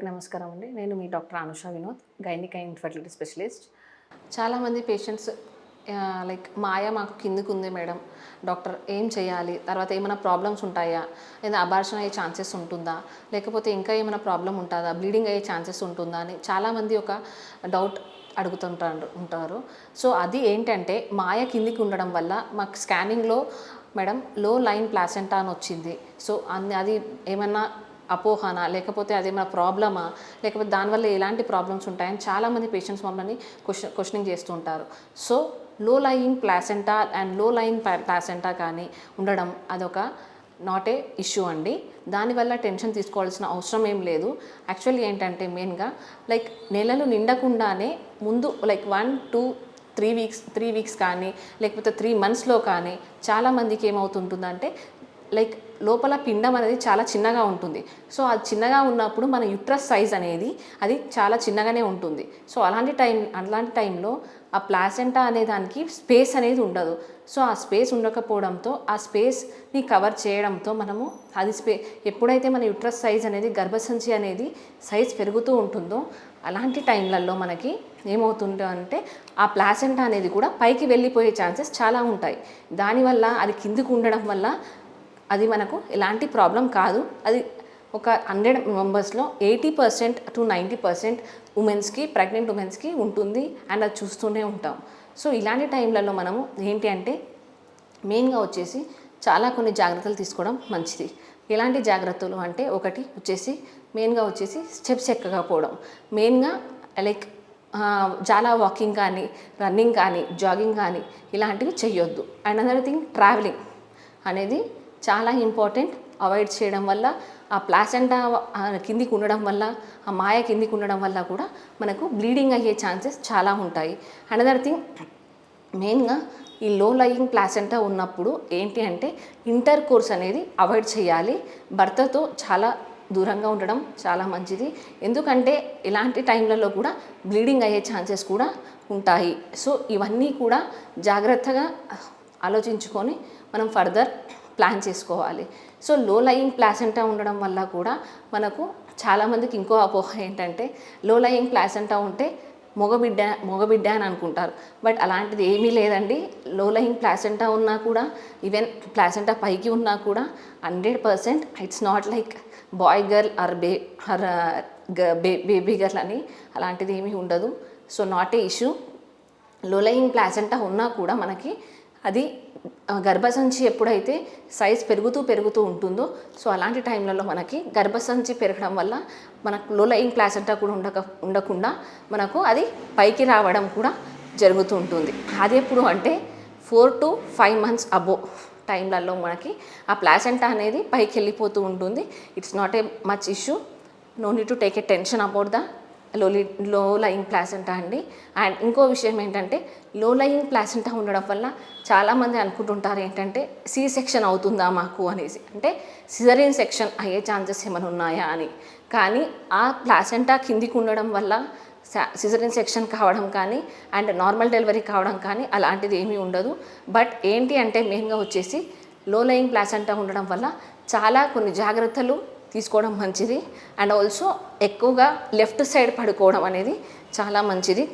అందరికీ నమస్కారం అండి. నేను మీ doctor Anusha Vinod gynaec and infertility specialist చాలామంది పేషెంట్స్ లైక్ మాయ మాకు కిందికి ఉంది మేడం. డాక్టర్ ఏం చేయాలి? తర్వాత ఏమైనా ప్రాబ్లమ్స్ ఉంటాయా? లేదా అబార్షన్ అయ్యే ఛాన్సెస్ ఉంటుందా? లేకపోతే ఇంకా ఏమైనా ప్రాబ్లం ఉంటుందా? బ్లీడింగ్ అయ్యే ఛాన్సెస్ ఉంటుందా? అని చాలామంది ఒక డౌట్ అడుగుతుంటారు ఉంటారు. సో అది ఏంటంటే మాయ కిందికి ఉండడం వల్ల మాకు స్కానింగ్లో మేడం లో లైన్ ప్లాసెంటా అని వచ్చింది. సో అన్ని అది ఏమన్నా అపోహనా లేకపోతే అదేమైనా ప్రాబ్లమా లేకపోతే దానివల్ల ఎలాంటి ప్రాబ్లమ్స్ ఉంటాయని చాలామంది పేషెంట్స్ మమ్మల్ని క్వశ్చన్ క్వశ్చనింగ్ చేస్తూ ఉంటారు. సో లో లయింగ్ ప్లాసెంటా అండ్లో లయింగ్ ప్లాసెంటా కానీ ఉండడం అదొక నాట్ ఏ ఇష్యూ అండి. దానివల్ల టెన్షన్ తీసుకోవాల్సిన అవసరం ఏం లేదు. యాక్చువల్లీ ఏంటంటే మెయిన్గా లైక్ నెలలు నిండకుండానే ముందు like one two three weeks three weeks కానీ లేకపోతే త్రీ మంత్స్లో కానీ చాలామందికి ఏమవుతుంటుందంటే లైక్ లోపల పిండం అనేది చాలా చిన్నగా ఉంటుంది. సో అది చిన్నగా ఉన్నప్పుడు మన యుట్రస్ సైజ్ అనేది అది చాలా చిన్నగానే ఉంటుంది. సో అలాంటి టైం అలాంటి టైంలో ఆ ప్లాసెంటా అనే దానికి స్పేస్ అనేది ఉండదు. సో ఆ స్పేస్ ఉండకపోవడంతో ఆ స్పేస్ని కవర్ చేయడంతో మనము అది స్పే ఎప్పుడైతే మన యుట్రస్ సైజ్ అనేది గర్భసంచి అనేది సైజ్ పెరుగుతూ ఉంటుందో అలాంటి టైంలలో మనకి ఏమవుతుందో అంటే ఆ ప్లాసెంటా అనేది కూడా పైకి వెళ్ళిపోయే ఛాన్సెస్ చాలా ఉంటాయి. దానివల్ల అది కిందికి ఉండడం వల్ల అది మనకు ఎలాంటి ప్రాబ్లం కాదు. అది ఒక హండ్రెడ్ మెంబర్స్లో eighty percent to ninety percent ఉమెన్స్కి pregnant ఉమెన్స్కి ఉంటుంది అండ్ అది చూస్తూనే ఉంటాం. సో ఇలాంటి టైంలలో మనము ఏంటి అంటే మెయిన్గా వచ్చేసి చాలా కొన్ని జాగ్రత్తలు తీసుకోవడం మంచిది. ఎలాంటి జాగ్రత్తలు అంటే ఒకటి వచ్చేసి మెయిన్గా వచ్చేసి స్టెప్స్ ఎక్కకపోవడం. మెయిన్గా లైక్ చాలా వాకింగ్ కానీ రన్నింగ్ కానీ జాగింగ్ కానీ ఇలాంటివి చేయొద్దు అండ్ అనదర్ థింగ్ ట్రావెలింగ్ అనేది చాలా ఇంపార్టెంట్. అవాయిడ్ చేయడం వల్ల ఆ ప్లాసెంటా కిందికి ఉండడం వల్ల ఆ మాయ కిందికి ఉండడం వల్ల కూడా మనకు బ్లీడింగ్ అయ్యే ఛాన్సెస్ చాలా ఉంటాయి. అనదర్ థింగ్ మెయిన్గా ఈ లో లయింగ్ ప్లాసెంటా ఉన్నప్పుడు ఏంటి అంటే ఇంటర్ కోర్స్ అనేది అవాయిడ్ చేయాలి. భర్తతో చాలా దూరంగా ఉండడం చాలా మంచిది. ఎందుకంటే ఇలాంటి టైంలలో కూడా బ్లీడింగ్ అయ్యే ఛాన్సెస్ కూడా ఉంటాయి. సో ఇవన్నీ కూడా జాగ్రత్తగా ఆలోచించుకొని మనం ఫర్దర్ ప్లాన్ చేసుకోవాలి. సో లో లయింగ్ ప్లాసెంటా ఉండడం వల్ల కూడా మనకు చాలామందికి ఇంకో అపోహ ఏంటంటే లో లయింగ్ ప్లాసెంటా ఉంటే మగబిడ్డ మగబిడ్డ అని అనుకుంటారు. బట్ అలాంటిది ఏమీ లేదండి. లో లయింగ్ ప్లాసెంటా ఉన్నా కూడా ఈవెన్ ప్లాసెంటా పైకి ఉన్నా కూడా hundred percent it's not like boy girl or bay or baby girl అని అలాంటిది ఏమీ ఉండదు. So not a issue. Low lying placenta ఉన్నా కూడా మనకి అది గర్భసంచి ఎప్పుడైతే సైజ్ పెరుగుతూ పెరుగుతూ ఉంటుందో సో అలాంటి టైంలలో మనకి గర్భసంచి పెరగడం వల్ల మనకు లోలయింగ్ ప్లాసెంటా కూడా ఉండక ఉండకుండా మనకు అది పైకి రావడం కూడా జరుగుతూ ఉంటుంది. అది ఎప్పుడు అంటే ఫోర్ టు ఫైవ్ మంత్స్ అబో టైంలలో మనకి ఆ ప్లాసెంటా అనేది పైకి వెళ్ళిపోతూ ఉంటుంది. It's not a much issue no need to take a tension about the low low lying placenta అండి. అండ్ ఇంకో విషయం ఏంటంటే లో లయింగ్ ప్లాసెంటా ఉండడం వల్ల చాలామంది అనుకుంటుంటారు ఏంటంటే సి సెక్షన్ అవుతుందా మాకు అనేసి. అంటే సిజరిన్ సెక్షన్ అయ్యే ఛాన్సెస్ ఏమైనా ఉన్నాయా అని. కానీ ఆ ప్లాసెంటా కిందికి ఉండడం వల్ల సిజరిన్ సెక్షన్ కావడం కానీ అండ్ నార్మల్ డెలివరీ కావడం కానీ అలాంటిది ఏమీ ఉండదు. బట్ ఏంటి అంటే మెయిన్గా వచ్చేసి లో లయింగ్ ప్లాసెంటా ఉండడం వల్ల చాలా కొన్ని జాగ్రత్తలు తీసుకోవడం మంచిది. అండ్ ఆల్సో ఎక్కువగా లెఫ్ట్ సైడ్ పడుకోవడం అనేది చాలా మంచిది.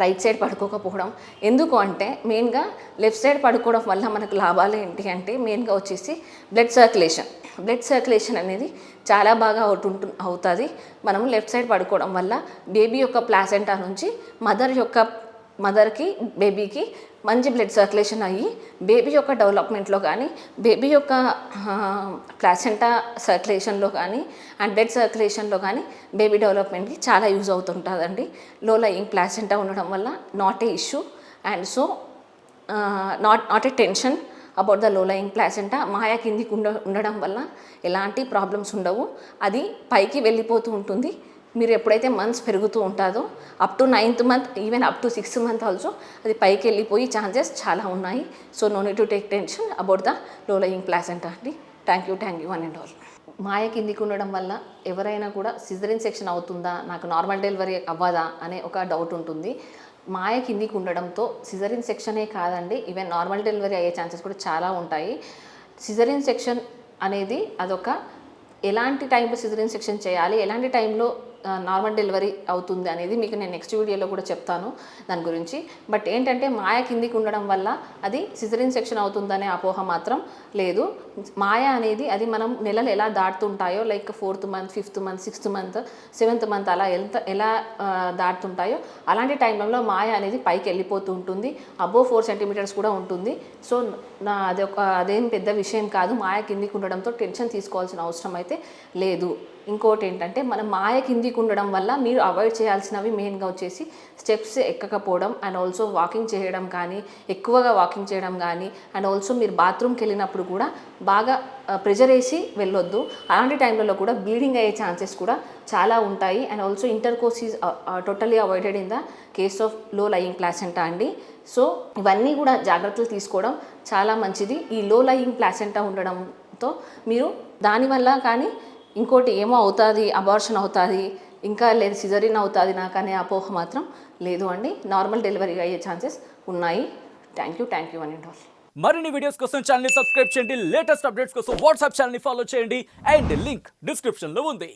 రైట్ సైడ్ పడుకోకపోవడం. ఎందుకు అంటే మెయిన్గా లెఫ్ట్ సైడ్ పడుకోవడం వల్ల మనకు లాభాలు ఏంటి అంటే మెయిన్గా వచ్చేసి బ్లడ్ సర్క్యులేషన్ బ్లడ్ సర్క్యులేషన్ అనేది చాలా బాగా అవుతుంటు అవుతుంది. మనం లెఫ్ట్ సైడ్ పడుకోవడం వల్ల బేబీ యొక్క ప్లాసెంటా నుంచి మదర్ యొక్క మదర్కి బేబీకి మంచి బ్లడ్ సర్క్యులేషన్ అయ్యి బేబీ యొక్క డెవలప్మెంట్లో కానీ బేబీ యొక్క ప్లాసెంటా సర్క్యులేషన్లో కానీ అండ్ బ్లడ్ సర్క్యులేషన్లో కానీ బేబీ డెవలప్మెంట్కి చాలా యూజ్ అవుతుంటుందండి. లో లయింగ్ ప్లాసెంటా ఉండడం వల్ల not a issue. And so not not a tension about the low lying placenta. మాయా కిందికి ఉండ ఉండడం వల్ల ఎలాంటి ప్రాబ్లమ్స్ ఉండవు. అది పైకి వెళ్ళిపోతూ ఉంటుంది. మీరు ఎప్పుడైతే మంత్స్ పెరుగుతూ ఉంటుందో up to ninth month even up to sixth month also అది పైకి వెళ్ళిపోయి ఛాన్సెస్ చాలా ఉన్నాయి. So no need to take tension about the low lying placenta అండి. Thank you thank you one and all మాయ కిందికి ఉండడం వల్ల ఎవరైనా కూడా సిజరిన్ సెక్షన్ అవుతుందా నాకు నార్మల్ డెలివరీ అవ్వదా అనే ఒక డౌట్ ఉంటుంది. మాయ కిందికి ఉండడంతో సిజరిన్ సెక్షనే కాదండి ఈవెన్ నార్మల్ డెలివరీ అయ్యే ఛాన్సెస్ కూడా చాలా ఉంటాయి. సిజరిన్ సెక్షన్ అనేది అదొక ఎలాంటి టైంలో సిజరిన్ సెక్షన్ చేయాలి ఎలాంటి టైంలో నార్మల్ డెలివరీ అవుతుంది అనేది మీకు నేను నెక్స్ట్ వీడియోలో కూడా చెప్తాను దాని గురించి. బట్ ఏంటంటే మాయ కిందికి ఉండడం వల్ల అది సిజరీన్ సెక్షన్ అవుతుందనే అపోహ మాత్రం లేదు. మాయ అనేది అది మనం నెలలు ఎలా దాటుతుంటాయో like fourth month fifth month sixth month seventh month అలా ఎంత ఎలా దాటుతుంటాయో అలాంటి టైంలో మాయ అనేది పైకి వెళ్ళిపోతూ ఉంటుంది. అబో ఫోర్ సెంటీమీటర్స్ కూడా ఉంటుంది. సో నా అది ఒక అదేం పెద్ద విషయం కాదు. మాయ కిందికి ఉండడంతో టెన్షన్ తీసుకోవాల్సిన అవసరం అయితే లేదు. ఇంకోటి ఏంటంటే మనం మాయ ఉండడం వల్ల మీరు అవాయిడ్ చేయాల్సినవి మెయిన్గా వచ్చేసి స్టెప్స్ ఎక్కకపోవడం అండ్ ఆల్సో వాకింగ్ చేయడం కానీ ఎక్కువగా వాకింగ్ చేయడం కానీ అండ్ ఆల్సో మీరు బాత్రూమ్కి వెళ్ళినప్పుడు కూడా బాగా ప్రెజర్ వేసి వెళ్ళొద్దు. అలాంటి టైంలలో కూడా బ్లీడింగ్ అయ్యే ఛాన్సెస్ కూడా చాలా ఉంటాయి. And also intercourse is totally avoided in the case of low lying placenta అండి. సో ఇవన్నీ కూడా జాగ్రత్తలు తీసుకోవడం చాలా మంచిది. ఈ లో లయింగ్ ప్లాసెంటా ఉండడంతో మీరు దానివల్ల కానీ ఇంకోటి ఏమో అవుతుంది అబార్షన్ అవుతుంది ఇంకా లేదు సిజరిన్ అవుతుంది నాకు అనే అపోహ మాత్రం లేదు అండి. నార్మల్ డెలివరీ అయ్యే ఛాన్సెస్ ఉన్నాయి. థ్యాంక్ యూ థ్యాంక్ యూ అని ఆల్ మరిన్ని వీడియోస్ కోసం ఛానల్ సబ్స్క్రైబ్ చేయండి. లేటెస్ట్ అప్డేట్స్ కోసం వాట్సాప్ ఛానల్ని ఫాలో చేయండి. అండ్ లింక్ డిస్క్రిప్షన్లో ఉంది.